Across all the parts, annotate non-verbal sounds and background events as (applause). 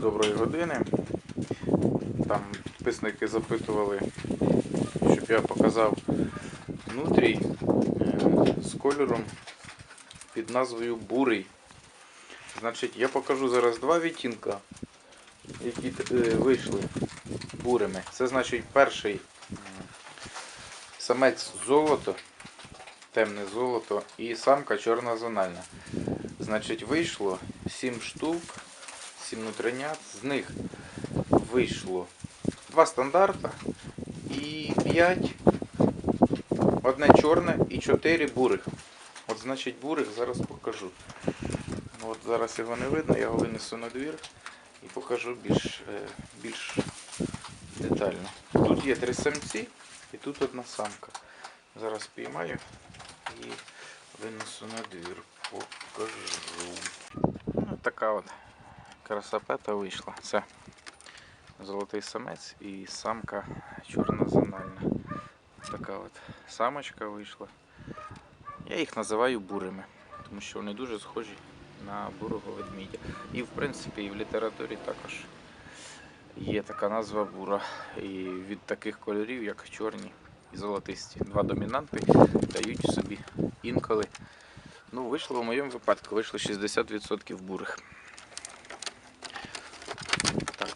доброї години. Там підписники запитували, щоб я показав нутрій е, з кольором під назвою бурий. Значить, я покажу зараз два відтінка, які е, вийшли бурими. Це значить перший самець золото, темне золото і самка чорна зональна. Значить, вийшло 7 штук, 7 нутринят. З них вийшло 2 стандарта і 5, одне чорне і 4 бурих. От значить бурих зараз покажу. От зараз його не видно, я його винесу на двір і покажу більш, е, більш детально. Тут є три самці і тут одна самка. Зараз піймаю і винесу на двір. Покажу. Ну, така от красопета вийшла. Це золотий самець і самка чорна зональна. Така от самочка вийшла. Я їх називаю бурими, тому що вони дуже схожі на бурого ведмідя. І в принципі і в літературі також є така назва бура. І від таких кольорів, як чорні і золотисті. Два домінанти дають собі інколи. Ну, вийшло в моєму випадку, вийшло 60% бурих.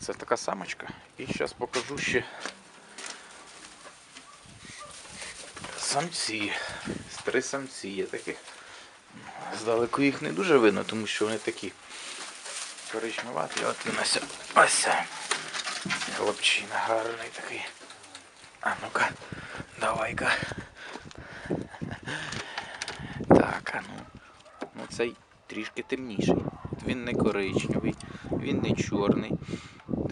Це така самочка. І зараз покажу ще самці. Три самці є таких. Здалеку їх не дуже видно, тому що вони такі коричневаті. От він ось ось. Хлопчина гарний такий. А ну-ка, давай-ка. Так, а ну. Ну цей трішки темніший. Він не коричневий, він не чорний.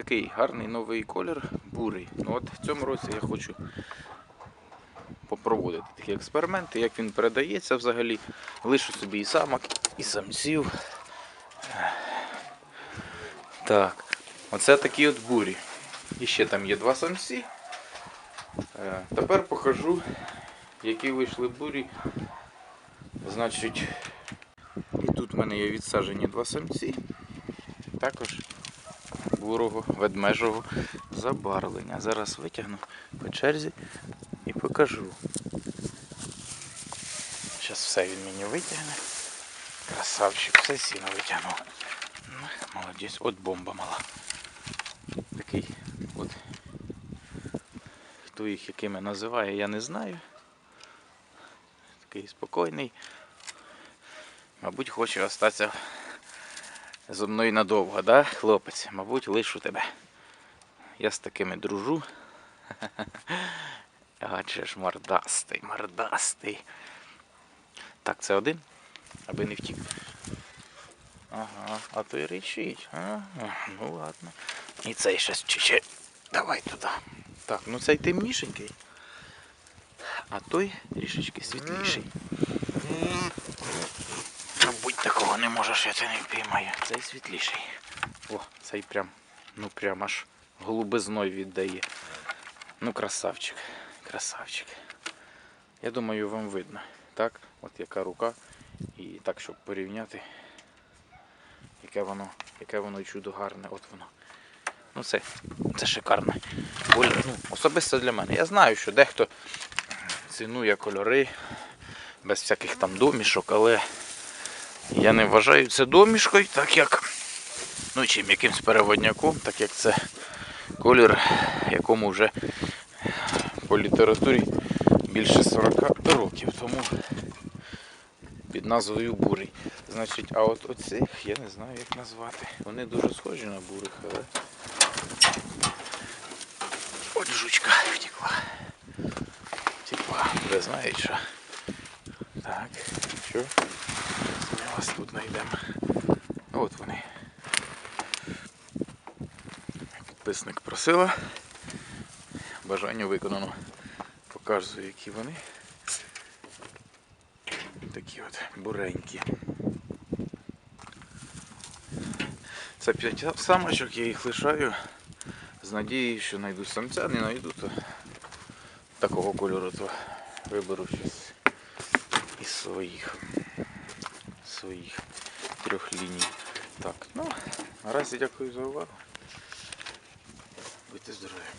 Такий гарний новий колір, бурий. Ну от в цьому році я хочу попроводити такі експерименти, як він передається взагалі. Лишу собі і самок, і самців. Так, оце такі от бурі. І ще там є два самці. Е, Тепер покажу, які вийшли бурі. Значить, і тут в мене є відсаджені два самці. Також бурого, ведмежого забарвлення. Зараз витягну по черзі і покажу. Зараз все він мені витягне. Красавчик, все сіно витягнув. Ну, Молодець, от бомба мала. Такий от. Хто їх якими називає, я не знаю. Такий спокійний. Мабуть, хоче остатися зо мною надовго, да, хлопець? Мабуть, лишу тебе. Я з такими дружу. (laughs) Адже ж мордастий, мордастий. Так, це один, аби не втік. Ага, а то й речить. Ну ладно. І цей ще чуть Давай туди. Так, ну цей темнішенький. А той трішечки світліший. Можеш, я це не впіймаю. Цей світліший. О, цей прям, ну прям аж голубизною віддає. Ну, красавчик, красавчик. Я думаю, вам видно. Так, от яка рука. І так, щоб порівняти, яке воно, яке воно чудо гарне. От воно. Ну це, це шикарно. Колір, ну, особисто для мене. Я знаю, що дехто цінує кольори без всяких там домішок, але я не вважаю це домішкою, так як ну, чим якимсь переводняком, так як це колір, якому вже по літературі більше 40 років. Тому під назвою бурий. Значить, а от оцих я не знаю як назвати. Вони дуже схожі на бурих, але. От жучка втекла. Втекла. Ви знаєте що. Так, що? Тут знайдемо. От вони. Підписник просила. Бажання виконано. Показую, які вони. Такі от буренькі. Це п'ять самочок, я їх лишаю з надією, що знайду самця, не знайду, то такого кольору, то виберу щось із своїх своїх трьох ліній. Так, ну, наразі дякую за увагу. Будьте здорові.